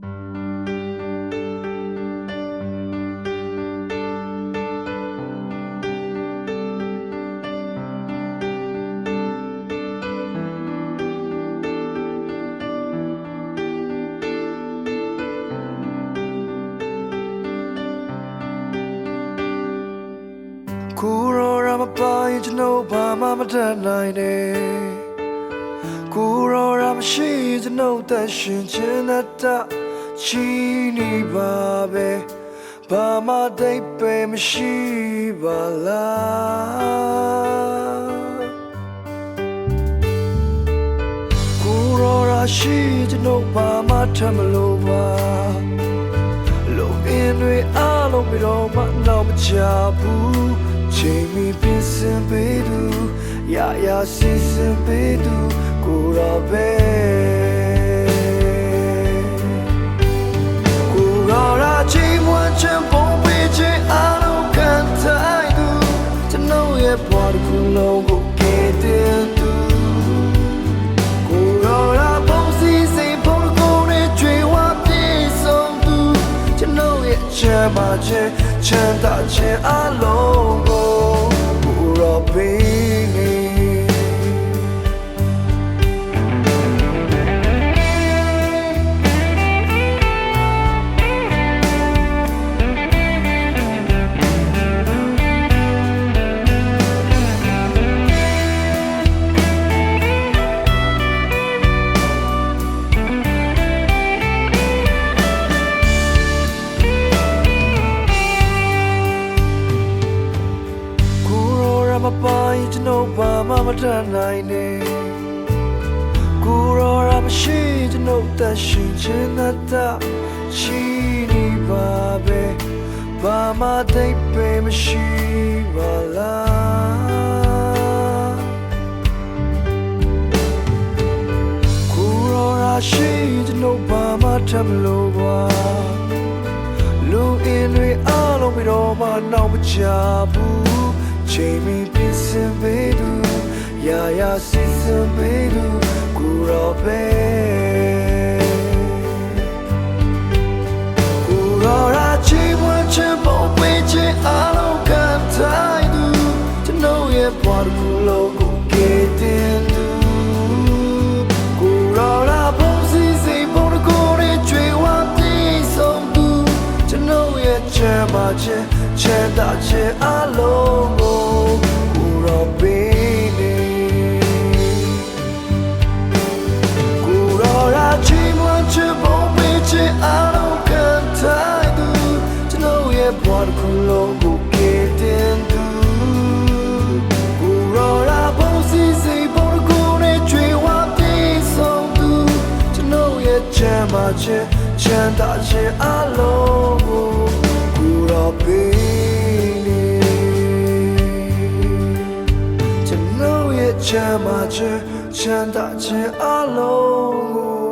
ကိုရောရမပိုင်ကျွန် ကိုရောရမရှိကျွန်တော်သက်ရှင်ခြင်းနဲ့တချီနေပါပဲဘာမှတိတ်ပဲမရှိပါလားကိုရောရရှိကျွန်တော်ဘာမှထမလို့ပါလုံအင်းတွေအားလုံးပြီးတော့မှတော့မချဘူးချိန်မီပြင်းစင်ပေးသူ ရရစင်စင်ပေးသူကိုတော့ပဲကိုတော့ရာချိန်မွန်ချင်ပုံပေးချင်အားလုံးခံထိုင်သူကျွန်တော်ရဲ့ဘဝတစ်ခုလုံးကိုကယ်တင်သူကိုရောရာပုံစီစိတ်ပုံကိုနဲ့ကြွေဝပြေဆုံး မှမတတ်နိုင်နဲ့ကိုရောရမရှိကျွန်တော်သက်ရှင်ခြင်းနဲ့တချီနေပါပဲဘာမှတိတ်ပဲမရှိပါလားကိုရောရရှိကျွန်တော်ဘာမှထမလို့ပါလူအင်းတွေအားလုံးပြီးတော့မှနောက်မချဘူးချိန်မီပြစ်စင်ပေးသူ ရာရာစစ်စင်ပေးသူကိုရောပဲကိုရောရာချီးမွမ်းချင်ပုံပေးချင်အားလုံးခံထိုင်သူကျွန်တော်ရဲ့ဘဝတစ် ခုလုံးကိုကယ်တင်သူကိုရောရာပုံစီစိတ်ပုံတစ်ခုနဲ့ကြွေဝပြေဆုံးသူကျွန်တော်ရဲ့ချမ်းသာခြင်းချမ်းသာခြင်းအလုံးကိုကိုရောပေးနေကျွန်တော်ရဲ့ချမ်းသာခြင်းချမ်းသာခြင်းအလုံးကို